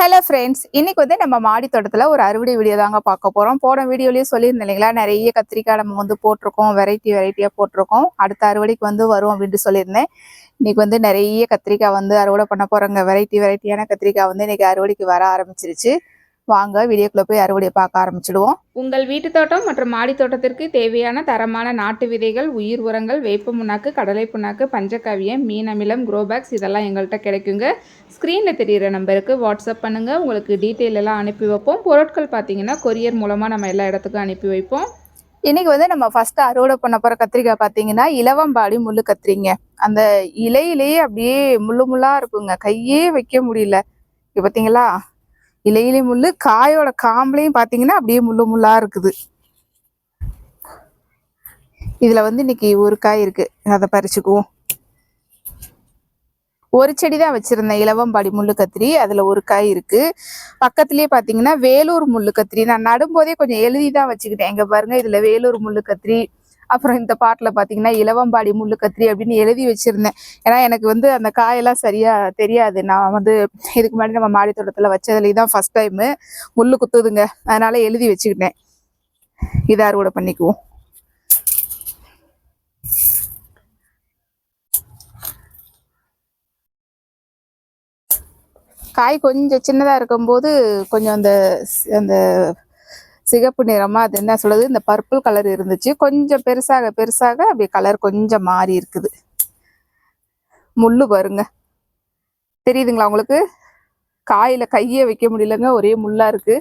Hello friends இன்னைக்கு வந்து நம்ம மாடி தோட்டத்தில் ஒரு அறுவடை வீடியோ தாங்க பார்க்க போகிறோம் போன வீடியோலயே சொல்லியிருந்தேன் இல்லைங்களா? நிறைய கத்திரிக்காய் நம்ம வந்து போட்டிருக்கோம். வெரைட்டி வெரைட்டியாக போட்டிருக்கோம். அடுத்த அறுவடைக்கு வந்து வரும் அப்படின்ட்டு சொல்லியிருந்தேன். இன்றைக்கி வந்து நிறைய கத்திரிக்காய் வந்து அறுவடை பண்ண போகிறோங்க வெரைட்டி வெரைட்டியான கத்திரிக்காய் வந்து இன்றைக்கி அறுவடைக்கு வர ஆரம்பிச்சிருச்சு. வாங்க வீடியோக்குள்ளே போய் அறுவடையை பார்க்க ஆரம்பிச்சிடுவோம். உங்கள் வீட்டு தோட்டம் மற்றும் மாடி தோட்டத்திற்கு தேவையான தரமான நாட்டு விதைகள் உயிர் உரங்கள் வேப்ப புண்ணாக்கு கடலை புண்ணாக்கு பஞ்சகாவியம் மீன் அமிலம் குரோபேக்ஸ் இதெல்லாம் எங்கள்கிட்ட கிடைக்குங்க. ஸ்க்ரீனில் தெரியிற நம்பருக்கு வாட்ஸ்அப் பண்ணுங்கள் உங்களுக்கு டீட்டெயில் எல்லாம் அனுப்பி வைப்போம். பொருட்கள் பார்த்தீங்கன்னா கொரியர் மூலமாக நம்ம எல்லா இடத்துக்கும் அனுப்பி வைப்போம். இன்னைக்கு வந்து நம்ம ஃபர்ஸ்ட் அறுவடை பண்ண போற கத்திரிக்காய் பார்த்தீங்கன்னா இலவம்பாடி முள்ளு கத்திரிங்க. அந்த இலையிலேயே அப்படியே முள்ளு முள்ளா இருக்குங்க. கையே வைக்க முடியல. இங்க பார்த்தீங்களா? இலையிலே முள்ளு காயோட காம்பளையும் பார்த்தீங்கன்னா அப்படியே முள்ளு முள்ளா இருக்குது. இதில் வந்து இன்னைக்கு ஒரு காய் இருக்கு. அதை பறிச்சுக்குவோம். ஒரு செடி தான் வச்சிருந்தேன். இலவம்பாடி முள்ளு கத்திரி அதில் ஒரு காய் இருக்கு. பக்கத்துலேயே பார்த்தீங்கன்னா வேலூர் முள்ளு கத்திரி. நான் நடும்போதே கொஞ்சம் எழுதி தான் வச்சுக்கிட்டேன். எங்கே பாருங்கள் இதில் வேலூர் முள்ளு கத்திரி அப்புறம் இந்த பாட்டில் பார்த்தீங்கன்னா இலவம்பாடி முள்ளு கத்திரி அப்படின்னு எழுதி வச்சுருந்தேன். ஏன்னா எனக்கு வந்து அந்த காயெல்லாம் சரியாக தெரியாது. நான் வந்து இதுக்கு முன்னாடி நம்ம மாடி தோட்டத்தில் வச்சதுலேயே தான் ஃபர்ஸ்ட் டைமு முள்ளு குத்துதுங்க. அதனால் எழுதி வச்சுக்கிட்டேன். இதை அறுவடை பண்ணிக்குவோம். காய் கொஞ்சம் சின்னதாக இருக்கும்போது கொஞ்சம் அந்த அந்த சிகப்பு நிறமா அது என்ன சொல்லுது இந்த பர்பிள் கலர் இருந்துச்சு. கொஞ்சம் பெருசாக பெருசாக அப்படியே கலர் கொஞ்சம் மாறி இருக்குது. முள்ளு பாருங்க. தெரியுதுங்களா உங்களுக்கு? காயில் கையே வைக்க முடியலங்க. ஒரே முள்ளாக இருக்கு.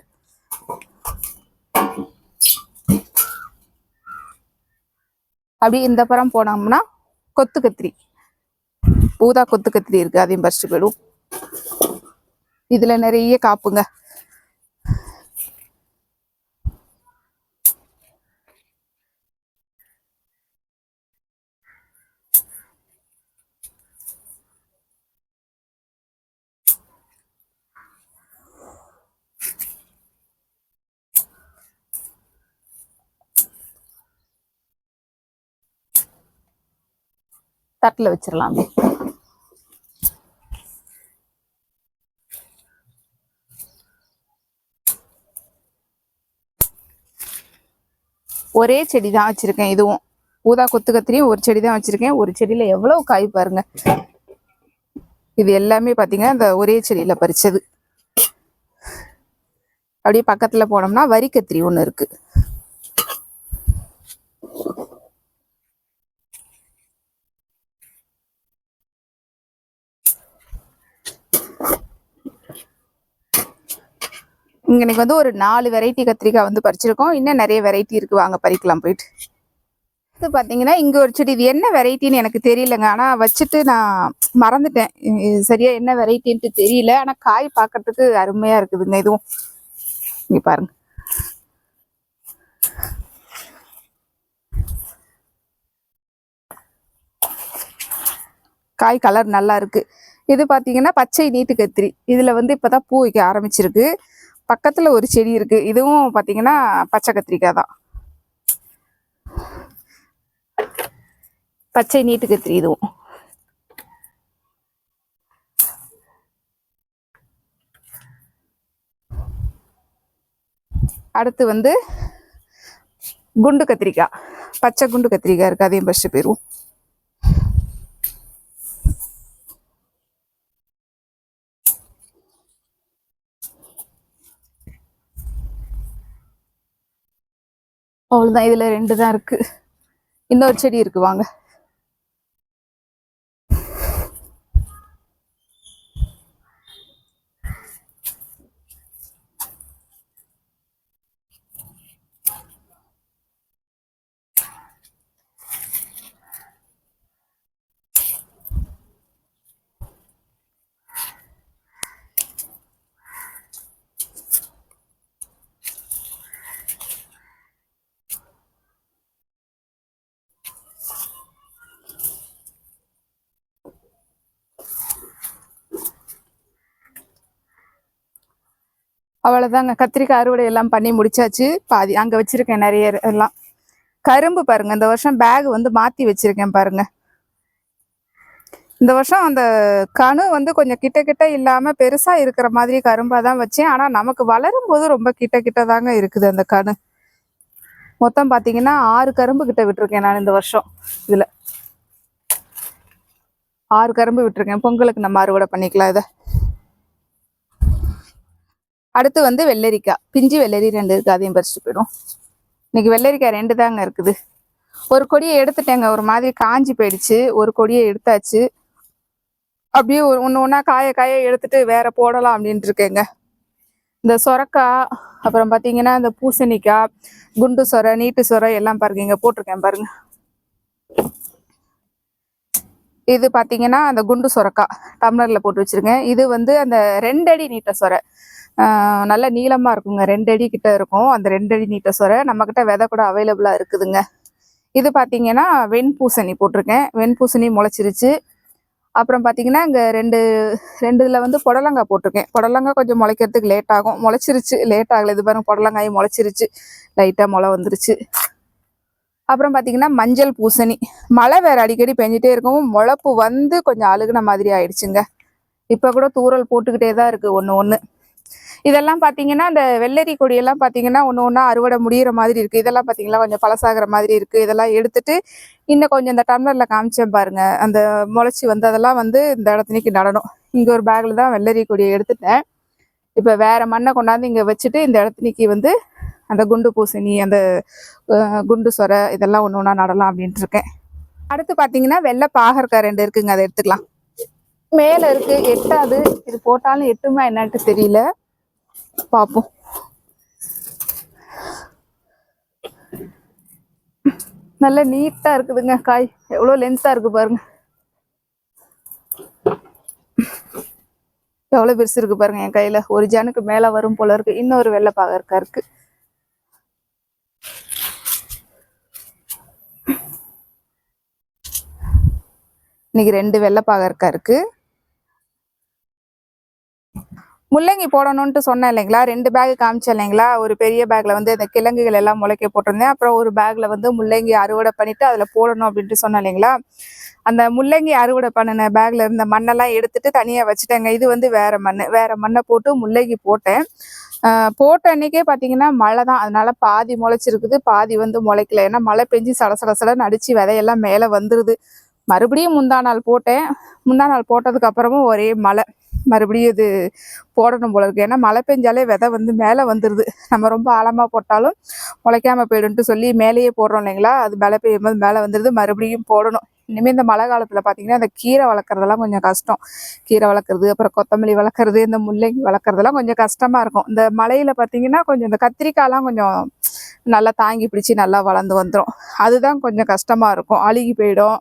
அப்படியே இந்த புறம் போனோம்னா கொத்து கத்திரி. ஊதா கொத்து கத்திரி இருக்கு. அதையும் பறிச்சு போயிடும் இதுல நிறைய காப்புங்க. தட்டில் வச்சிடலாம் ஒரே செடி தான் வச்சிருக்கேன். இதுவும் ஊதா கொத்து கத்திரியும் ஒரு செடி தான் வச்சிருக்கேன். ஒரு செடியில எவ்வளவு காய் பாருங்க. இது எல்லாமே பாத்தீங்கன்னா இந்த ஒரே செடியில பறிச்சது. அப்படியே பக்கத்துல போனோம்னா வரி கத்திரி ஒன்று இருக்கு. இங்க இன்னைக்கு வந்து ஒரு நாலு வெரைட்டி கத்திரிக்காய் வந்து பறிச்சிருக்கோம். இன்னும் நிறைய வெரைட்டி இருக்கு. வாங்க பறிக்கலாம் போயிட்டு. இது பார்த்தீங்கன்னா இங்க ஒரு செடி. இது என்ன வெரைட்டின்னு எனக்கு தெரியலங்க. ஆனா வச்சுட்டு நான் மறந்துட்டேன். சரியாக சரியா என்ன வெரைட்டின்ட்டு தெரியல. ஆனா காய் பார்க்கறதுக்கு அருமையா இருக்குதுங்க இதுவும். இங்க பாருங்க. காய் கலர் நல்லா இருக்கு. இது பார்த்தீங்கன்னா பச்சை நீட்டு கத்திரி. இதுல வந்து இப்பதான் பூ வைக்க ஆரம்பிச்சிருக்கு. பக்கத்தில் ஒரு செடி இருக்குது இதுவும் பார்த்தீங்கன்னா பச்சை கத்திரிக்காய் தான். பச்சை நீட்டு கத்திரி இதுவும். அடுத்து வந்து குண்டு கத்திரிக்காய். பச்சை குண்டு கத்திரிக்காய் இருக்குது அதையும் பறிச்சு போயிடுவோம். அவ்வளவுதான். இதுல ரெண்டு தான் இருக்கு. இன்னொரு செடி இருக்குது வாங்க. அவ்வளோதாங்க கத்திரிக்காய் அறுவடை எல்லாம் பண்ணி முடிச்சாச்சு. பாதி அங்கே வச்சுருக்கேன் நிறைய எல்லாம். கரும்பு பாருங்க. இந்த வருஷம் பேக் வந்து மாற்றி வச்சுருக்கேன் பாருங்கள் இந்த வருஷம் அந்த கணு வந்து கொஞ்சம் கிட்ட கிட்ட இல்லாமல் பெருசாக இருக்கிற மாதிரி கரும்பாக தான் வச்சேன். ஆனால் நமக்கு வளரும் போது ரொம்ப கிட்ட கிட்ட தாங்க இருக்குது அந்த கணு மொத்தம் பார்த்தீங்கன்னா ஆறு கரும்பு கிட்ட விட்டுருக்கேன் நான் இந்த வருஷம் இதில். ஆறு கரும்பு விட்டுருக்கேன். பொங்கலுக்கு நம்ம அறுவடை பண்ணிக்கலாம் இதை. அடுத்து வந்து வெள்ளரிக்காய் பிஞ்சு வெள்ளரி ரெண்டு இருக்குது அதையும் பறிச்சுட்டு போயிடும். இன்னைக்கு வெள்ளரிக்காய் ரெண்டு தாங்க இருக்குது. ஒரு கொடியை எடுத்துட்டேங்க. ஒரு மாதிரி காஞ்சி போயிடுச்சு. ஒரு கொடியை எடுத்தாச்சு. அப்படியே ஒரு ஒன்று ஒன்றா காய காய எடுத்துட்டு வேற போடலாம் அப்படின்ட்டு இருக்கேங்க. இந்த சொரக்காய் அப்புறம் பார்த்தீங்கன்னா இந்த பூசணிக்காய் குண்டு சொரை நீட்டு சொரை எல்லாம் பாருங்க. இங்கே போட்டிருக்கேன் பாருங்க. இது பார்த்தீங்கன்னா அந்த குண்டு சொரக்காய். டம்ளரில் போட்டு வச்சிருக்கேன். இது வந்து அந்த ரெண்டடி நீட்ட சொரை. நல்ல நீளமாக இருக்குங்க. ரெண்டடி கிட்ட இருக்கும். அந்த ரெண்டடி நீட்ட சொரை நம்மக்கிட்ட விதை கூட அவைலபிளாக இருக்குதுங்க. இது பார்த்தீங்கன்னா வெண்பூசணி போட்டிருக்கேன். வெண்பூசணி முளைச்சிருச்சு. அப்புறம் பார்த்தீங்கன்னா இங்கே ரெண்டு ரெண்டு இதில் வந்து புடலங்காய் போட்டிருக்கேன். புடலங்காய் கொஞ்சம் முளைக்கிறதுக்கு லேட் ஆகும். முளைச்சிருச்சு. லேட் ஆகலை. இது பாருங்க புடலங்காய் முளைச்சிருச்சு. லைட்டாக முளை வந்துருச்சு. அப்புறம் பார்த்தீங்கன்னா மஞ்சள் பூசணி. மழை வேறு அடிக்கடி பெஞ்சிட்டே இருக்கவும் முளப்பு வந்து கொஞ்சம் அழுகுன மாதிரி ஆயிடுச்சுங்க. இப்போ கூட தூறல் போட்டுக்கிட்டே தான் இருக்குது ஒன்று ஒன்று இதெல்லாம் பார்த்தீங்கன்னா அந்த வெள்ளரி கொடியெல்லாம் பார்த்தீங்கன்னா ஒன்று ஒன்றா அறுவடை முடியிற மாதிரி இருக்குது இதெல்லாம் பார்த்தீங்களா கொஞ்சம் பழசாகிற மாதிரி இருக்குது இதெல்லாம் எடுத்துட்டு இன்னும் கொஞ்சம் இந்த டம்ளரில் காமிச்சேன் பாருங்க. அந்த முளைச்சி வந்து அதெல்லாம் வந்து இந்த இடத்துனிக்கு நடணும். இங்கே ஒரு பேக்கில் தான் வெள்ளரி கொடியை எடுத்துட்டேன். இப்போ வேறு மண்ணை கொண்டாந்து இங்கே வச்சுட்டு இந்த இடத்துனிக்கு வந்து அந்த குண்டு பூசணி அந்த குண்டு சொரை இதெல்லாம் ஒன்று ஒன்றா நடலாம் அப்படின்ட்டு இருக்கேன். அடுத்து பார்த்தீங்கன்னா வெள்ளை பாகற்காய் ரெண்டு இருக்குங்க. அதை எடுத்துக்கலாம். மேலே இருக்குது எட்டாது. இது போட்டாலும் எட்டுமா என்னன்ட்டு தெரியல. பார்ப்போம் நல்ல நீட்டா இருக்குதுங்க காய். எவ்வளோ லென்த்தா இருக்கு பாருங்க. எவ்வளோ பெருசு இருக்கு பாருங்க என் கையில. ஒரு ஜனுக்கு மேல வரும் போல இருக்கு. இன்னொரு வெள்ளை பாகற்கா இருக்கு. இன்னைக்கு ரெண்டு வெள்ளை பாகற்கா இருக்கு. முள்ளங்கி போடணும்ட்டு சொன்னேன் இல்லைங்களா? ரெண்டு பேக் காமிச்சேன் இல்லைங்களா? ஒரு பெரிய பேக்கில் வந்து இந்த கிழங்குகள் எல்லாம் முளைக்க போட்டிருந்தேன். அப்புறம் ஒரு பேக்கில் வந்து முள்ளங்கி அறுவடை பண்ணிவிட்டு அதில் போடணும் அப்படின்ட்டு சொன்னேன் இல்லைங்களா? அந்த முள்ளங்கி அறுவடை பண்ணின பேக்ல இருந்த மண்ணெல்லாம் எடுத்துட்டு தனியாக வச்சுட்டேங்க. இது வந்து வேறு மண் வேறு மண்ணை போட்டு முள்ளங்கி போட்டேன். போட்ட அன்னைக்கே பார்த்தீங்கன்னா மழை தான். அதனால் பாதி முளைச்சிருக்குது பாதி வந்து முளைக்கல. ஏன்னா மழை பெஞ்சு சட அடித்து விதையெல்லாம் மேலே வந்துடுது மறுபடியும் முந்தா நாள் போட்டேன். முந்தா நாள் போட்டதுக்கு அப்புறமும் ஒரே மழை. மறுபடியும் இது போடணும் போல இருக்கு. ஏன்னா மழை பெஞ்சாலே விதை வந்து மேலே வந்துடுது நம்ம ரொம்ப ஆழமாக போட்டாலும் முளைக்காம போயிடும்ட்டு சொல்லி மேலேயே போடுறோம் இல்லைங்களா? அது மழை பெய்யும் போது மேலே வந்துடுது மறுபடியும் போடணும். இனிமேல் இந்த மழை காலத்தில் பார்த்தீங்கன்னா இந்த கீரை வளர்க்குறதெல்லாம் கொஞ்சம் கஷ்டம். கீரை வளர்க்குறது அப்புறம் கொத்தமல்லி வளர்க்குறது இந்த முள்ளங்கி வளர்க்குறதெல்லாம் கொஞ்சம் கஷ்டமாக இருக்கும். இந்த மழையில் பார்த்தீங்கன்னா கொஞ்சம் இந்த கத்திரிக்காய்லாம் கொஞ்சம் நல்லா தாங்கி பிடிச்சி நல்லா வளர்ந்து வந்துடும் அதுதான் கொஞ்சம் கஷ்டமாக இருக்கும். அழுகி போயிடும்.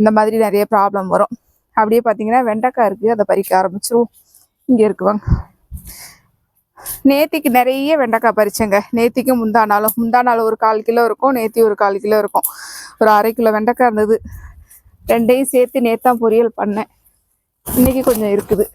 இந்த மாதிரி நிறைய ப்ராப்ளம் வரும். அப்படியே பார்த்தீங்கன்னா வெண்டைக்காய் இருக்குது அதை பறிக்க ஆரம்பிச்சிருவோம். இங்கே இருக்குவாங்க நேத்திக்கு நிறைய வெண்டைக்காய் பறிச்சேங்க. நேத்திக்கும் முந்தா நாளும். முந்தா நாள் ஒரு கால் கிலோ இருக்கும் நேத்தி ஒரு கால் கிலோ இருக்கும். ஒரு அரை கிலோ வெண்டைக்காய் இருந்தது. ரெண்டையும் சேர்த்து நேத்தான் பொரியல் பண்ணேன். இன்னைக்கு கொஞ்சம் இருக்குது.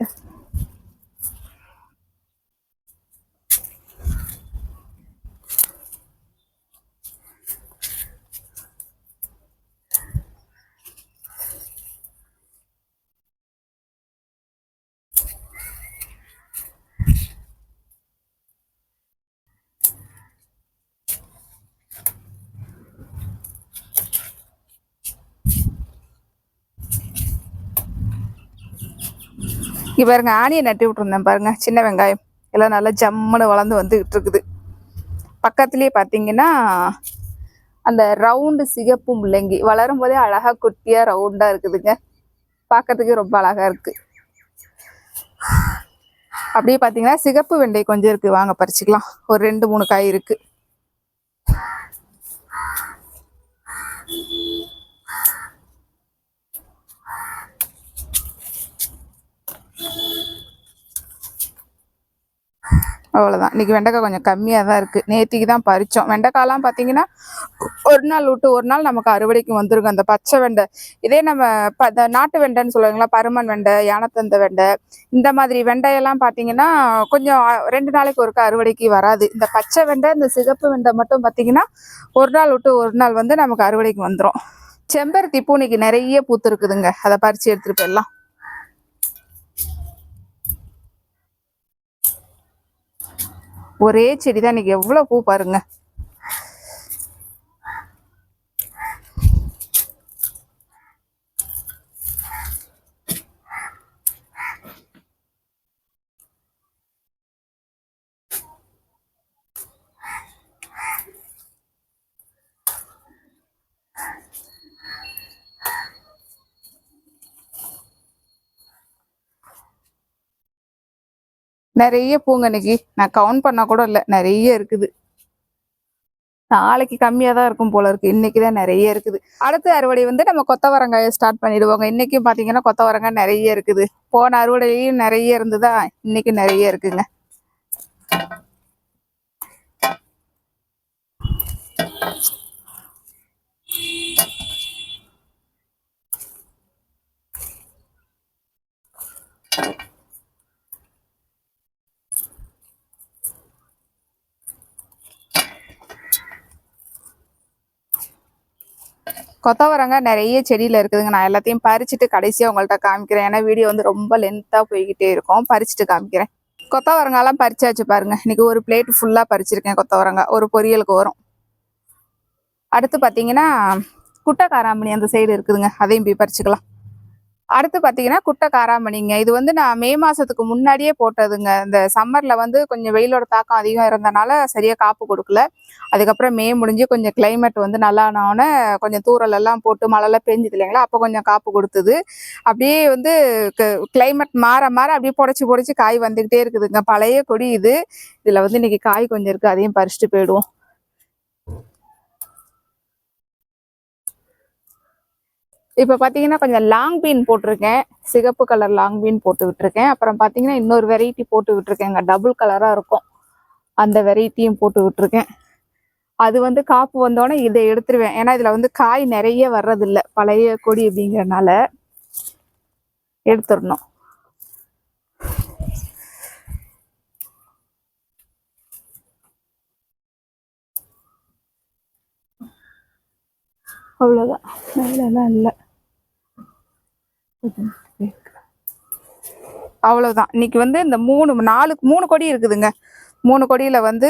இங்கே பாருங்க ஆணியை நட்டி விட்டுருந்தேன் பாருங்க சின்ன வெங்காயம். எல்லாம் நல்லா ஜம்முன்னு வளர்ந்து வந்துகிட்டு இருக்குது பக்கத்துலேயே பார்த்தீங்கன்னா அந்த ரவுண்டு சிகப்பு முள்ளங்கி. வளரும் போதே அழகாக குட்டியாக ரவுண்டாக இருக்குதுங்க. பார்க்கறதுக்கு ரொம்ப அழகாக இருக்குது அப்படியே பார்த்தீங்கன்னா சிகப்பு வெண்டை கொஞ்சம் இருக்குது வாங்க பறிச்சுக்கலாம். ஒரு ரெண்டு மூணு காய் இருக்குது அவ்வளோதான் இன்னைக்கு வெண்டைக்காய் கொஞ்சம் கம்மியாக தான் இருக்குது நேத்திக்கு தான் பறித்தோம் வெண்டைக்காயெலாம் பார்த்தீங்கன்னா ஒரு நாள் விட்டு ஒரு நாள் நமக்கு அறுவடைக்கு வந்துருக்கும். அந்த பச்சை வெண்டை இதே நம்ம ப இந்த நாட்டு வெண்டைன்னு சொல்லுவாங்களா பருமன் வெண்டை யானத்தந்த வெண்டை இந்த மாதிரி வெண்டையெல்லாம் பார்த்தீங்கன்னா கொஞ்சம் ரெண்டு நாளைக்கு ஒருக்கா அறுவடைக்கு வராது. இந்த பச்சை வெண்டை இந்த சிகப்பு வெண்டை மட்டும் பார்த்தீங்கன்னா ஒரு நாள் விட்டு ஒரு நாள் வந்து நமக்கு அறுவடைக்கு வந்துடும் செம்பருத்தி பூ இன்னைக்கு நிறைய பூத்து இருக்குதுங்க. அதை பறித்து எடுத்துட்டு போயிடலாம். ஒரே செடி தான் இன்னைக்கு எவ்வளோ பூ பாருங்க. நிறைய பூங்க இன்னைக்கு நான் கவுண்ட் பண்ணா கூட இல்லை நிறைய இருக்குது. நாளைக்கு கம்மியாக தான் இருக்கும் போல இருக்கு. இன்னைக்கு தான் நிறைய இருக்குது. அடுத்த அறுவடை வந்து நம்ம கொத்தவரங்காயை ஸ்டார்ட் பண்ணிடுவோங்க. இன்னைக்கும் பார்த்தீங்கன்னா கொத்தவரங்காய் நிறைய இருக்குது. போன அறுவடையிலையும் நிறைய இருந்ததா? இன்னைக்கு நிறைய இருக்குங்க. கொத்தவரங்காய் நிறைய செடியில் இருக்குதுங்க. நான் எல்லாத்தையும் பறிச்சுட்டு கடைசியாக உங்கள்கிட்ட காமிக்கிறேன். ஏன்னா வீடியோ வந்து ரொம்ப லென்த்தாக போய்கிட்டே இருக்கும். பறிச்சுட்டு காமிக்கிறேன். கொத்தவரங்காய்லாம் பறிச்சாச்சு பாருங்க. இன்னைக்கு ஒரு பிளேட் ஃபுல்லாக பறிச்சிருக்கேன் கொத்தவரங்காய் ஒரு பொரியலுக்கு வரும். அடுத்து பார்த்தீங்கன்னா குட்டை காராமணி அந்த சைடு இருக்குதுங்க. அதையும் போய் பறிச்சுக்கலாம். அடுத்து பார்த்தீங்கன்னா குட்டை காராமணிங்க இது வந்து நான் மே மாதத்துக்கு முன்னாடியே போட்டதுங்க. இந்த சம்மரில் வந்து கொஞ்சம் வெயிலோட தாக்கம் அதிகம் இருந்தனால சரியாக காப்பு கொடுக்கல. அதுக்கப்புறம் மே முடிஞ்சு கொஞ்சம் கிளைமேட் வந்து நல்லா கொஞ்சம் தூரலெல்லாம் எல்லாம் போட்டு மழைலாம் பெஞ்சுது இல்லைங்களா? அப்போ கொஞ்சம் காப்பு கொடுத்தது. அப்படியே வந்து கிளைமேட் மாற மாற அப்படியே புடச்சி புடச்சி காய் வந்துக்கிட்டே இருக்குதுங்க. பழைய கொடி இது. இதில் வந்து இன்னைக்கு காய் கொஞ்சம் இருக்குது அதையும் பறிச்சுட்டு போயிடுவோம். இப்போ பார்த்தீங்கன்னா கொஞ்சம் லாங் பீன் போட்டிருக்கேன். சிகப்பு கலர் லாங் பீன் போட்டு விட்டுருக்கேன். அப்புறம் பார்த்தீங்கன்னா இன்னொரு வெரைட்டி போட்டு விட்டுருக்கேங்க டபுள் கலராக இருக்கும். அந்த வெரைட்டியும் போட்டு விட்டுருக்கேன். அது வந்து காப்பு வந்தோடனே இதை எடுத்துருவேன். ஏன்னா இதில் வந்து காய் நிறைய வர்றதில்ல. பழைய கொடி அப்படிங்கிறனால எடுத்துடணும். அவ்வளோதான் மேலெல்லாம் இல்லை. அவ்வளவுதான். இன்னைக்கு வந்து இந்த மூணு நாலு மூணு கொடி இருக்குதுங்க. மூணு கொடியில வந்து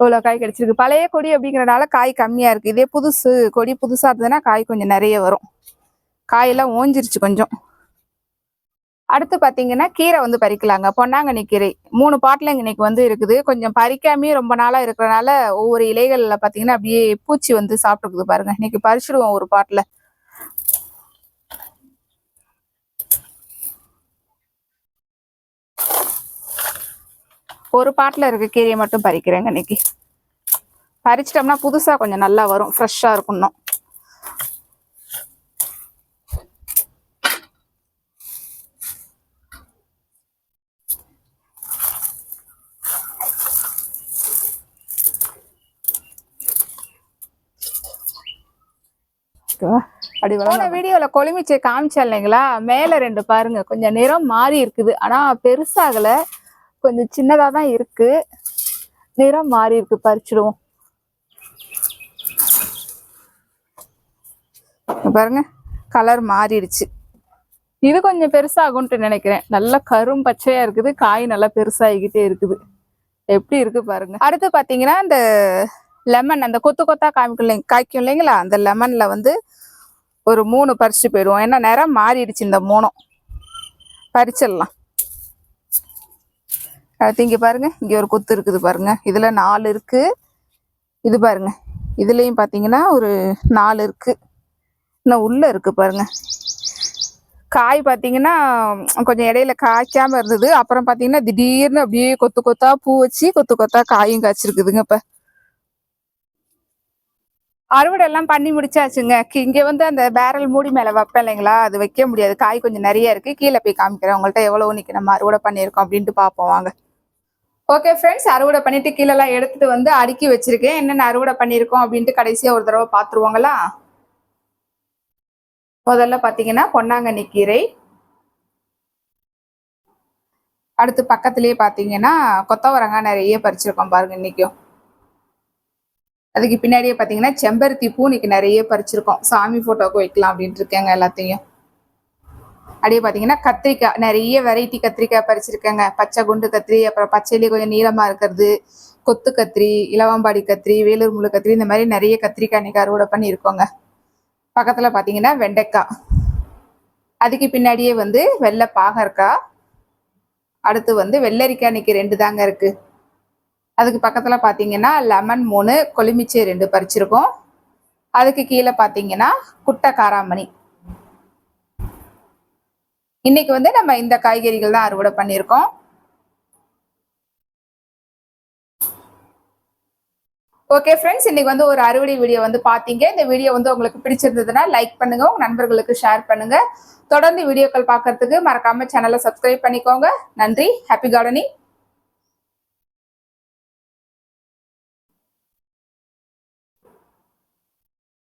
இவ்வளோ காய் கிடைச்சிருக்கு. பழைய கொடி அப்படிங்கறனால காய் கம்மியா இருக்கு. இதே புதுசு கொடி புதுசா இருந்ததுன்னா காய் கொஞ்சம் நிறைய வரும். காயெல்லாம் ஓஞ்சிருச்சு கொஞ்சம். அடுத்து பார்த்தீங்கன்னா கீரை வந்து பறிக்கலாங்க. பொன்னாங்கண்ணி கீரை. மூணு பாட்டில் இன்னைக்கு வந்து இருக்குது. கொஞ்சம் பறிக்காமே ரொம்ப நாளாக இருக்கிறனால ஒவ்வொரு இலைகளில் பார்த்தீங்கன்னா அப்படியே பூச்சி வந்து சாப்பிட்டுருக்குது பாருங்க. இன்னைக்கு பறிச்சிடுவோம் ஒரு பாட்டில். ஒரு பாட்டில் இருக்க கீரையை மட்டும் பறிக்கிறேங்க இன்னைக்கு. பறிச்சிட்டோம்னா புதுசாக கொஞ்சம் நல்லா வரும். ஃப்ரெஷ்ஷாக இருக்கும் இன்னும். அப்படி போன வீடியோவில் கொழுமிச்சை காமிச்சேன் இல்லைங்களா? மேலே ரெண்டு பாருங்க. கொஞ்சம் நிறம் மாறி இருக்குது. ஆனால் பெருசாகலை. கொஞ்சம் சின்னதாக தான் இருக்கு. நிறம் மாறி இருக்கு பறிச்சிடுவோம். பாருங்க கலர் மாறிடுச்சு. இது கொஞ்சம் பெருசாகும்ட்டு நினைக்கிறேன். நல்லா கரும் பச்சையா இருக்குது காய் நல்லா பெருசாகிக்கிட்டே இருக்குது. எப்படி இருக்கு பாருங்க. அடுத்து பாத்தீங்கன்னா இந்த லெமன் அந்த கொத்து கொத்தா காமிக்கும் இல்லைங்க காய்க்கும் இல்லைங்களா? அந்த லெமன்ல வந்து ஒரு மூணு பறிச்சு போயிடுவோம். ஏன்னா நிறம் மாறிடுச்சு இந்த மூணும். பறிச்சிடலாம். அடுத்து இங்கே பாருங்க இங்கே ஒரு கொத்து இருக்குது பாருங்க. இதில் நாலு இருக்கு. இது பாருங்க இதுலேயும் பார்த்தீங்கன்னா ஒரு நாலு இருக்கு. இன்னும் உள்ள இருக்கு பாருங்க. காய் பார்த்தீங்கன்னா கொஞ்சம் இடையில காய்க்காம இருந்தது. அப்புறம் பார்த்தீங்கன்னா திடீர்னு அப்படியே கொத்து கொத்தா பூ வச்சு கொத்து கொத்தா காயும் காய்ச்சிருக்குதுங்க இப்ப. அறுவடை எல்லாம் பண்ணி முடிச்சாச்சுங்க. இங்கே இங்க வந்து அந்த பேரல் மூடி மேல வைப்பேன் இல்லைங்களா? அது வைக்க முடியாது. காய் கொஞ்சம் நிறைய இருக்கு. கீழே போய் காமிக்கிறேன். உங்கள்ட்ட எவ்வளவு நிற்கி நம்ம அறுவடை பண்ணியிருக்கோம் அப்படின்ட்டு பார்ப்போம் வாங்க. ஓகே ஃப்ரெண்ட்ஸ் அறுவடை பண்ணிட்டு கீழெல்லாம் எடுத்துட்டு வந்து அடுக்கி வச்சிருக்கேன். என்னென்ன அறுவடை பண்ணியிருக்கோம் அப்படின்ட்டு கடைசியா ஒரு தடவை பார்த்துருவாங்களா? முதல்ல பார்த்தீங்கன்னா பொன்னாங்கண்ணி கீரை. அடுத்து பக்கத்துலேயே பார்த்தீங்கன்னா கொத்தவரங்காய் நிறைய பறிச்சிருக்கோம் பாருங்க இன்றைக்கும் அதுக்கு பின்னாடியே பார்த்தீங்கன்னா செம்பருத்தி பூ இன்னைக்கு நிறைய பறிச்சிருக்கோம். சாமி ஃபோட்டோக்கு வைக்கலாம் அப்படின்ட்டு இருக்கேங்க எல்லாத்தையும். அப்படியே பார்த்தீங்கன்னா கத்திரிக்காய் நிறைய வெரைட்டி கத்திரிக்காய் பறிச்சிருக்கேங்க. பச்சை குண்டு கத்திரி அப்புறம் பச்சையிலே கொஞ்சம் நீளமாக இருக்கிறது கொத்து கத்திரி இலவம்பாடி கத்திரி வேலூர் முழு கத்திரி இந்த மாதிரி நிறைய கத்திரிக்காய் இன்னைக்கு அறுவடை பண்ணியிருக்கோங்க. பக்கத்தில் பார்த்தீங்கன்னா வெண்டைக்காய். அதுக்கு பின்னாடியே வந்து வெள்ளை பாகற்காய். அடுத்து வந்து வெள்ளரிக்காய் இன்றைக்கி ரெண்டு தாங்க இருக்குது அதுக்கு பக்கத்தில் பார்த்தீங்கன்னா லெமன் மூணு கொழுமிச்சை ரெண்டு பறிச்சிருக்கோம். அதுக்கு கீழே பார்த்தீங்கன்னா குட்டை காராமணி இன்னைக்கு வந்து நம்ம இந்த காய்கறிகள் தான் அறுவடை பண்ணியிருக்கோம். ஓகே ஃப்ரெண்ட்ஸ் இன்னைக்கு வந்து ஒரு அறுவடை வீடியோ வந்து பார்த்தீங்க. இந்த வீடியோ வந்து உங்களுக்கு பிடிச்சிருந்ததுன்னா லைக் பண்ணுங்க உங்க நண்பர்களுக்கு ஷேர் பண்ணுங்க. தொடர்ந்து வீடியோக்கள் பார்க்கறதுக்கு மறக்காம சேனலை சப்ஸ்கிரைப் பண்ணிக்கோங்க. நன்றி ஹாப்பி கார்டனிங்